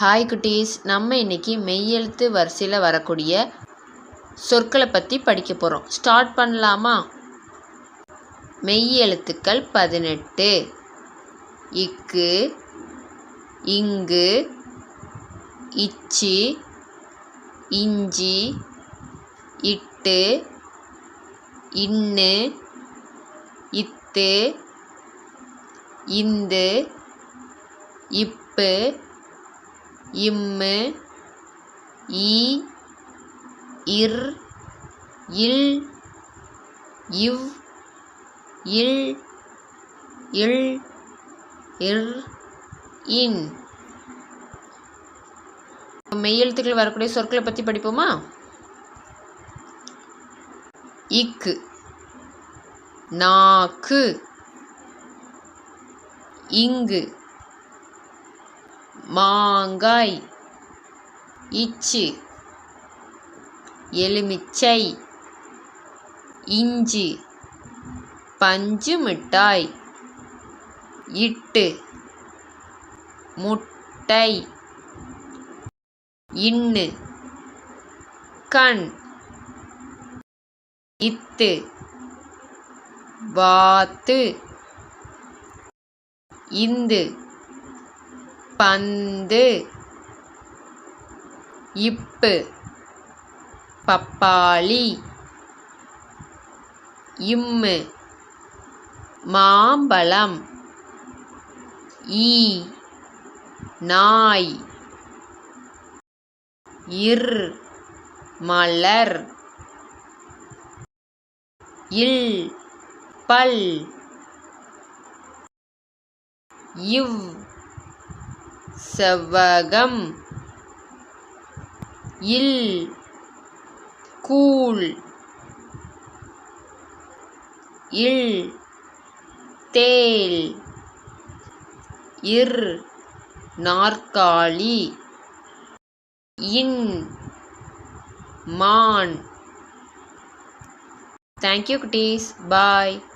Hi குட்டீஸ் நம்ம இன்னைக்கு மெய்யெழுத்து வரிசையில் வரக்கூடிய சொற்களை பற்றி படிக்க போகிறோம் ஸ்டார்ட் பண்ணலாமா? மெய்யெழுத்துக்கள் பதினெட்டு. இக்கு இங்கு இச்சி இஞ்சி இட்டு இன்னு இத்து இந்து இப்பு இம்மு இ இர் இல் இவ் இல் இல் இர் இன். மெய்யெழுத்துக்கள் வரக்கூடிய சொற்களை பற்றி படிப்போமா? இக்கு நாக்கு இங்கு. மாங்காய். இச்சு. எலுமிச்சை. இஞ்சி. பஞ்சு மிட்டாய். இட்டு. முட்டை. இன்னு. கண். இத்து. வாத்து. இந்து. பந்து. இப்பு. பப்பாளி. இம்மு. மாம்பழம். ஈ. நாய். இர். மலர். இல். பல். இவ். செவ்வகம். இல். கூழ். இல். தேல். இர். நாற்காலி. இன். மான். தேங்க்யூ குட்டீஸ். பாய்